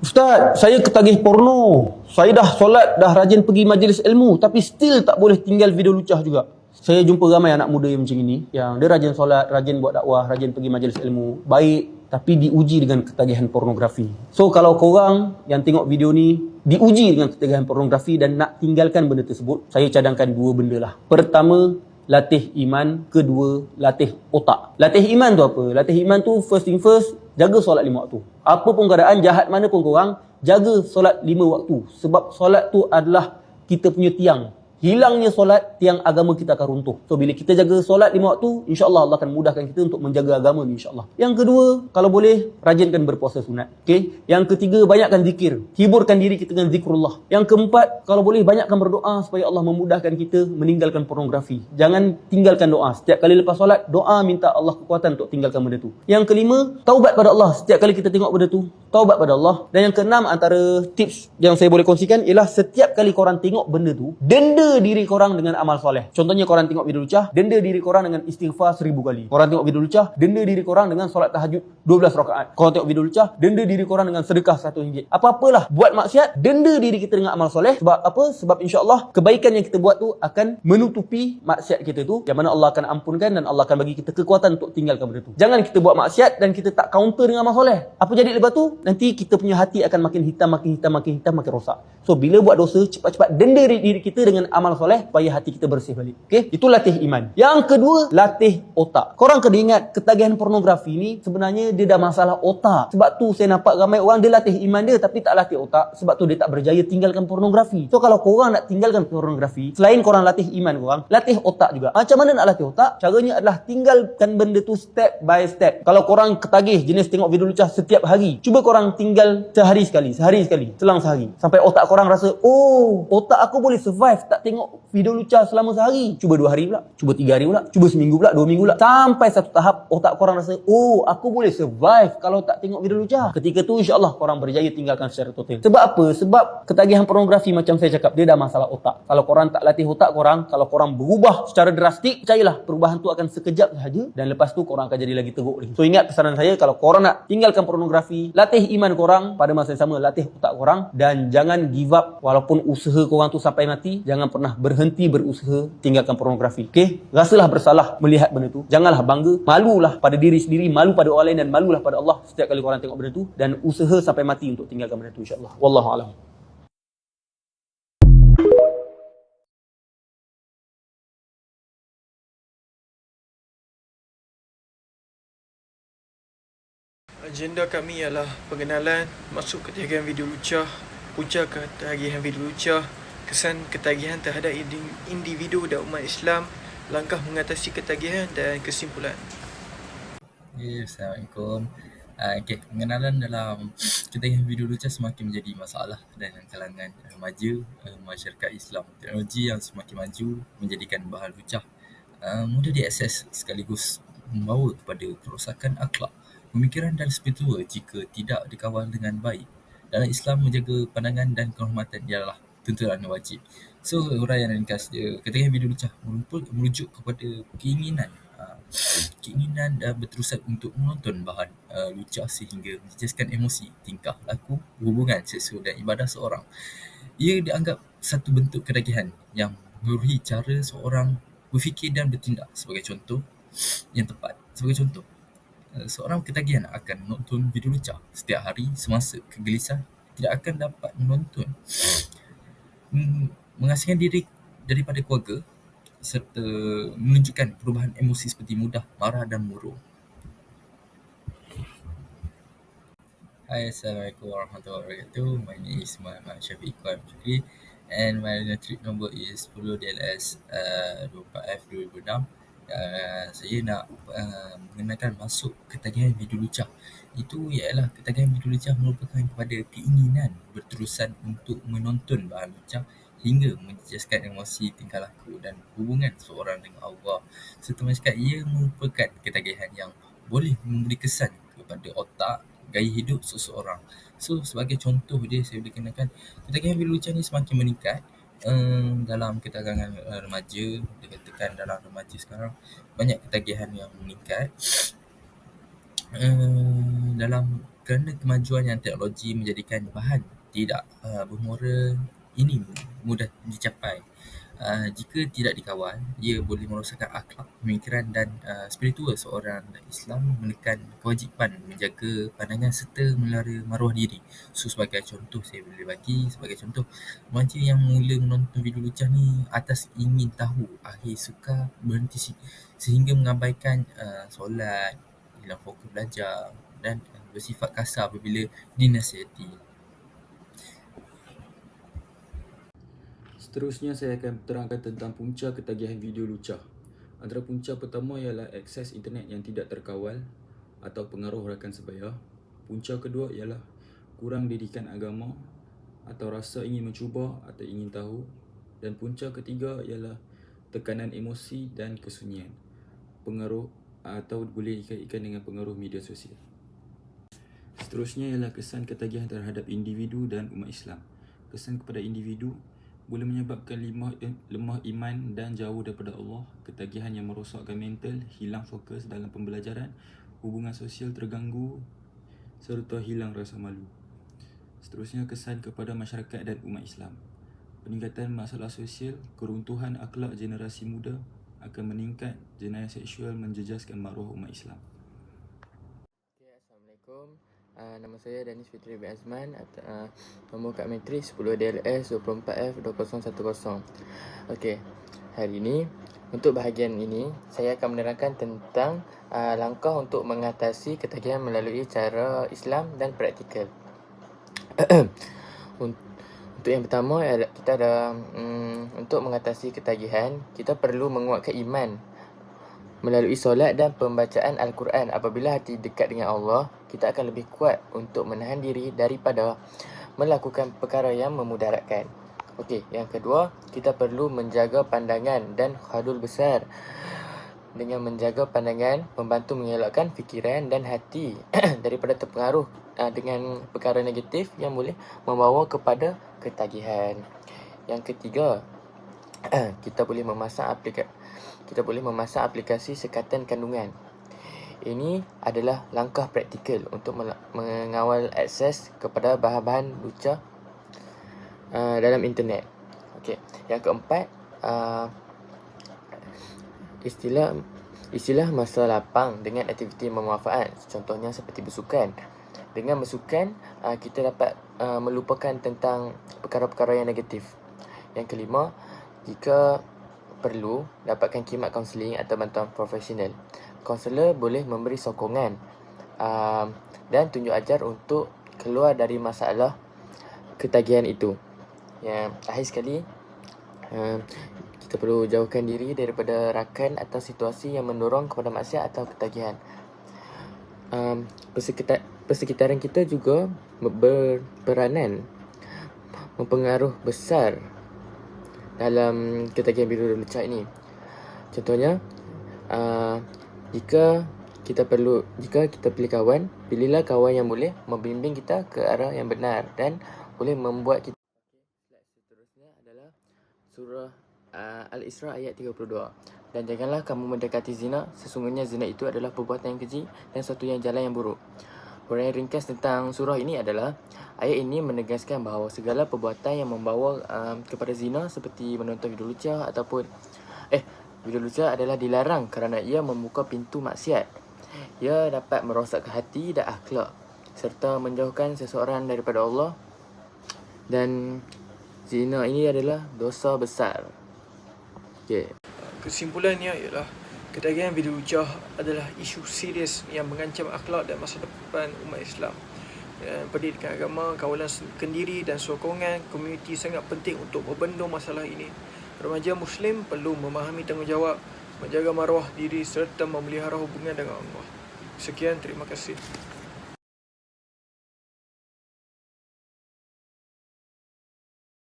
Ustaz, saya ketagih porno. Saya dah solat, dah rajin pergi majlis ilmu tapi still tak boleh tinggal video lucah juga. Saya jumpa ramai anak muda yang macam ini yang dia rajin solat, rajin buat dakwah, rajin pergi majlis ilmu, baik tapi diuji dengan ketagihan pornografi. So kalau korang yang tengok video ni diuji dengan ketagihan pornografi dan nak tinggalkan benda tersebut, saya cadangkan dua benda lah. Pertama, latih iman, kedua latih otak. Latih iman tu apa? Latih iman tu first thing first, jaga solat lima waktu. Apa pun keadaan, jahat mana pun korang, jaga solat lima waktu. Sebab solat tu adalah kita punya tiang. Hilangnya solat, tiang agama kita akan runtuh. So bila kita jaga solat lima waktu, insyaAllah Allah akan mudahkan kita untuk menjaga agama ni insyaAllah. Yang kedua, kalau boleh, rajinkan berpuasa sunat. Okay? Yang ketiga, banyakkan zikir. Hiburkan diri kita dengan zikrullah. Yang keempat, kalau boleh, banyakkan berdoa supaya Allah memudahkan kita meninggalkan pornografi. Jangan tinggalkan doa. Setiap kali lepas solat, doa minta Allah kekuatan untuk tinggalkan benda tu. Yang kelima, taubat pada Allah. Setiap kali kita tengok benda tu, taubat pada Allah. Dan yang keenam, antara tips yang saya boleh kongsikan ialah setiap kali korang tengok benda tu, denda diri korang dengan amal soleh. Contohnya korang tengok video lucah, denda diri korang dengan istighfar seribu kali. Korang tengok video lucah, denda diri korang dengan solat tahajud 12 rakaat. Korang tengok video lucah, denda diri korang dengan sedekah satu ringgit. Apa-apalah buat maksiat, denda diri kita dengan amal soleh. Sebab apa? Sebab insya-Allah kebaikan yang kita buat tu akan menutupi maksiat kita tu yang mana Allah akan ampunkan dan Allah akan bagi kita kekuatan untuk tinggalkan benda tu. Jangan kita buat maksiat dan kita tak counter dengan amal soleh. Apa jadi lepas tu? Nanti kita punya hati akan makin hitam, makin hitam, makin hitam, makin rosak. So bila buat dosa, cepat-cepat denda diri kita dengan amal soleh supaya hati kita bersih balik. Okey? Itu latih iman. Yang kedua, latih otak. Korang kena ingat ketagihan pornografi ni sebenarnya dia dah masalah otak. Sebab tu saya nampak ramai orang dia latih iman dia tapi tak latih otak. Sebab tu dia tak berjaya tinggalkan pornografi. So kalau korang nak tinggalkan pornografi, selain korang latih iman korang, latih otak juga. Macam mana nak latih otak? Caranya adalah tinggalkan benda tu step by step. Kalau korang ketagih jenis tengok video lucah setiap hari, cuba korang tinggal sehari sekali, sehari sekali, selang sehari. Sampai otak korang rasa, oh, otak aku boleh survive tak tengok video lucah selama sehari. Cuba dua hari pula. Cuba tiga hari pula. Cuba seminggu pula. Dua minggu pula. Sampai satu tahap otak korang rasa, oh aku boleh survive kalau tak tengok video lucah. Ketika tu insyaAllah korang berjaya tinggalkan secara total. Sebab apa? Sebab ketagihan pornografi macam saya cakap, dia dah masalah otak. Kalau korang tak latih otak korang, kalau korang berubah secara drastik, percayalah perubahan tu akan sekejap sahaja dan lepas tu korang akan jadi lagi teruk lagi. So ingat pesanan saya, kalau korang nak tinggalkan pornografi, latih iman korang pada masa yang sama, latih otak korang dan jangan give up walaupun usaha korang tu sampai mati, jangan berhenti berusaha tinggalkan pornografi. Okey? Rasalah bersalah melihat benda tu. Janganlah bangga, malulah pada diri sendiri, malu pada orang lain dan malulah pada Allah setiap kali korang tengok benda tu dan usaha sampai mati untuk tinggalkan benda tu insya-Allah. Wallahu a'lam. Agenda kami ialah pengenalan masuk ketagihan video lucah, punca ketagihan video lucah, kesan ketagihan terhadap indi- individu dan umat Islam, langkah mengatasi ketagihan dan kesimpulan. Okay, Assalamualaikum. Uh, okay, pengenalan dalam ketagihan video lucah semakin menjadi masalah dalam kalangan remaja uh, masyarakat Islam. Teknologi yang semakin maju menjadikan bahan lucah uh, mudah diakses sekaligus membawa kepada kerosakan akhlak, pemikiran dan spiritual jika tidak dikawal dengan baik. Dalam Islam, menjaga pandangan dan kehormatan ialah tuntutan wajib. So, huraian ringkas dia, ketagihan video lucah merujuk kepada keinginan uh, keinginan dan berterusan untuk menonton bahan uh, lucah sehingga menjejaskan emosi, tingkah laku, hubungan seksual dan ibadah seorang. Ia dianggap satu bentuk ketagihan yang meruhi cara seorang berfikir dan bertindak. Sebagai contoh yang tepat, sebagai contoh, uh, seorang ketagihan akan menonton video lucah setiap hari semasa kegelisahan tidak akan dapat menonton mengasingkan diri daripada keluarga serta menunjukkan perubahan emosi seperti mudah marah dan murung. Hai, Assalamualaikum warahmatullahi wabarakatuh. My name is Muhammad Syafiq Iqbal Syukri and my trip number is 10 DLS uh, 24F 2006. Uh, saya nak uh, mengenalkan masuk ketagihan video lucah. Itu ialah ketagihan video lucah merupakan kepada keinginan berterusan untuk menonton bahan lucah hingga menjejaskan emosi, tingkah laku dan hubungan seorang dengan Allah. Serta masyarakat ia merupakan ketagihan yang boleh memberi kesan kepada otak, gaya hidup seseorang. So sebagai contoh dia saya boleh kenakan ketagihan video lucah ni semakin meningkat um, dalam ketagihan uh, remaja, dikatakan dalam remaja sekarang banyak ketagihan yang meningkat. Um, dalam kerana kemajuan yang teknologi menjadikan bahan tidak uh, bermoral ini mudah dicapai. Uh, jika tidak dikawal, ia boleh merosakkan akhlak, pemikiran dan uh, spiritual seorang Islam menekan kewajipan menjaga pandangan serta melara maruah diri. So sebagai contoh saya boleh bagi sebagai contoh remaja yang mula menonton video lucah ni atas ingin tahu akhir suka berhenti se- sehingga mengabaikan uh, solat, hilang fokus belajar dan uh, bersifat kasar apabila dinasihati. Seterusnya saya akan terangkan tentang punca ketagihan video lucah. Antara punca pertama ialah akses internet yang tidak terkawal atau pengaruh rakan sebaya. Punca kedua ialah kurang didikan agama atau rasa ingin mencuba atau ingin tahu. Dan punca ketiga ialah tekanan emosi dan kesunyian. Pengaruh atau boleh dikaitkan dengan pengaruh media sosial. Seterusnya ialah kesan ketagihan terhadap individu dan umat Islam. Kesan kepada individu boleh menyebabkan lemah, lemah iman dan jauh daripada Allah, ketagihan yang merosakkan mental, hilang fokus dalam pembelajaran, hubungan sosial terganggu serta hilang rasa malu. Seterusnya kesan kepada masyarakat dan umat Islam. Peningkatan masalah sosial, keruntuhan akhlak generasi muda akan meningkat jenayah seksual menjejaskan maruah umat Islam. Uh, nama saya Danis Fitri bin Azman uh, Nombor kad matrik 10 DLS 24F2010 Okey, hari ini Untuk bahagian ini Saya akan menerangkan tentang uh, Langkah untuk mengatasi ketagihan melalui cara Islam dan praktikal. Un- Untuk yang pertama Kita ada um, Untuk mengatasi ketagihan Kita perlu menguatkan iman melalui solat dan pembacaan Al-Quran apabila hati dekat dengan Allah, kita akan lebih kuat untuk menahan diri daripada melakukan perkara yang memudaratkan. Okey, yang kedua, kita perlu menjaga pandangan dan khadul besar. Dengan menjaga pandangan, membantu mengelakkan fikiran dan hati daripada terpengaruh uh, dengan perkara negatif yang boleh membawa kepada ketagihan. Yang ketiga, kita boleh memasang aplikasi kita boleh memasang aplikasi sekatan kandungan. Ini adalah langkah praktikal untuk mengawal akses kepada bahan-bahan lucah uh, dalam internet. Okey, yang keempat uh, istilah istilah masa lapang dengan aktiviti bermanfaat. Contohnya seperti bersukan. Dengan bersukan, uh, kita dapat uh, melupakan tentang perkara-perkara yang negatif. Yang kelima, jika perlu dapatkan khidmat kaunseling atau bantuan profesional. Kaunselor boleh memberi sokongan uh, dan tunjuk ajar untuk keluar dari masalah ketagihan itu. Yang akhir sekali, uh, kita perlu jauhkan diri daripada rakan atau situasi yang mendorong kepada maksiat atau ketagihan. Um, persekitar, persekitaran kita juga berperanan mempengaruh besar dalam ketagihan biru lucah ini. Contohnya, uh, jika kita perlu jika kita pilih kawan, pilihlah kawan yang boleh membimbing kita ke arah yang benar dan boleh membuat kita Slide seterusnya adalah surah uh, Al-Isra ayat 32. Dan janganlah kamu mendekati zina, sesungguhnya zina itu adalah perbuatan yang keji dan satu yang jalan yang buruk. Huraian ringkas tentang surah ini adalah ayat ini menegaskan bahawa segala perbuatan yang membawa um, kepada zina seperti menonton video lucah ataupun eh video lucah adalah dilarang kerana ia membuka pintu maksiat. Ia dapat merosakkan hati dan akhlak serta menjauhkan seseorang daripada Allah dan zina ini adalah dosa besar. Okey. Kesimpulannya ialah ketagihan video lucah adalah isu serius yang mengancam akhlak dan masa depan umat Islam. Ya, pendidikan agama, kawalan kendiri dan sokongan komuniti sangat penting untuk membendung masalah ini. Remaja Muslim perlu memahami tanggungjawab, menjaga maruah diri serta memelihara hubungan dengan Allah. Sekian, terima kasih.